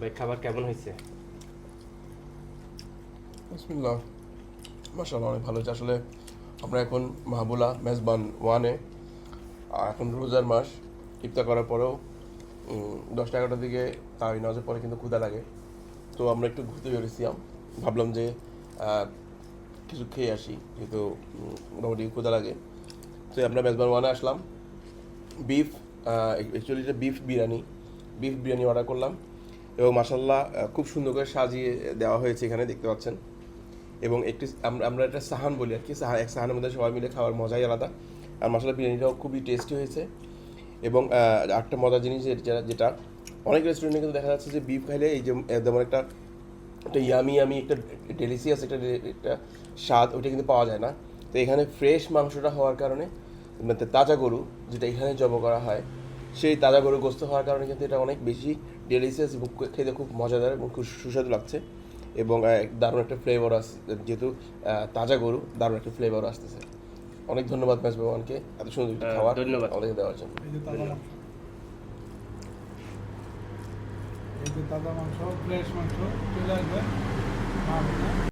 ভাই, খাবার কেমন হয়েছে? বিসমিল্লাহ। মাসাল্লাহ অনেক ভালো হচ্ছে আসলে আমরা এখন মাহবুলা মেজবান ওয়ানে এখন রোজার মাস, ইফতার করার পরেও দশটা এগারোটার দিকে তাই নামাজের পরে কিন্তু ক্ষুদা লাগে। তো আমরা একটু ঘুরতে বেরিয়েছিলাম ভাবলাম যে কিছু খেয়ে আসি, যেহেতু মোটামুটি ক্ষুদা লাগে। তো আমরা মেজবান ওয়ানে আসলাম। বিফ অ্যাকচুয়ালি এটা beef biryani. Beef biryani order করলাম। এবং মাসাল্লাহ খুব সুন্দর করে সাজিয়ে দেওয়া হয়েছে এখানে, দেখতে পাচ্ছেন। এবং একটি আমরা একটা সাহান বলি আর কি এক সাহানের মধ্যে সবাই মিলে খাওয়ার মজাই আলাদা। আর মশলা বিরিয়ানিটাও খুবই টেস্টি হয়েছে। এবং একটা মজার জিনিস যেটা যেটা অনেক রেস্টুরেন্টে কিন্তু দেখা যাচ্ছে যে বিফ খাইলে এই যে যেমন একটা একটা ইয়ামি ইয়ামি একটা ডেলিসিয়াস একটা একটা স্বাদ, ওইটা কিন্তু পাওয়া যায় না। তো এখানে ফ্রেশ মাংসটা হওয়ার কারণে মানে তাজা গরু, যেটা এখানে জব করা হয় সেই তাজা গরু গোস্ত হওয়ার কারণে কিন্তু এটা অনেক বেশি ডেলিসিয়াস এবং খেতে খুব মজাদার এবং খুব সুস্বাদু লাগছে। এবং দারুণ একটা ফ্লেভার আস যেহেতু তাজা গরু দারুণ একটা ফ্লেভার আসতেছে। অনেক ধন্যবাদ ম্যাচ ভগবানকে এত সুন্দর আহ, খাবার ধন্যবাদ। আমাদেরকে দেওয়ার জন্য। এই যে তাজা এই যে তাজা মাংস ফ্রেশ মাংস চলে আসবে।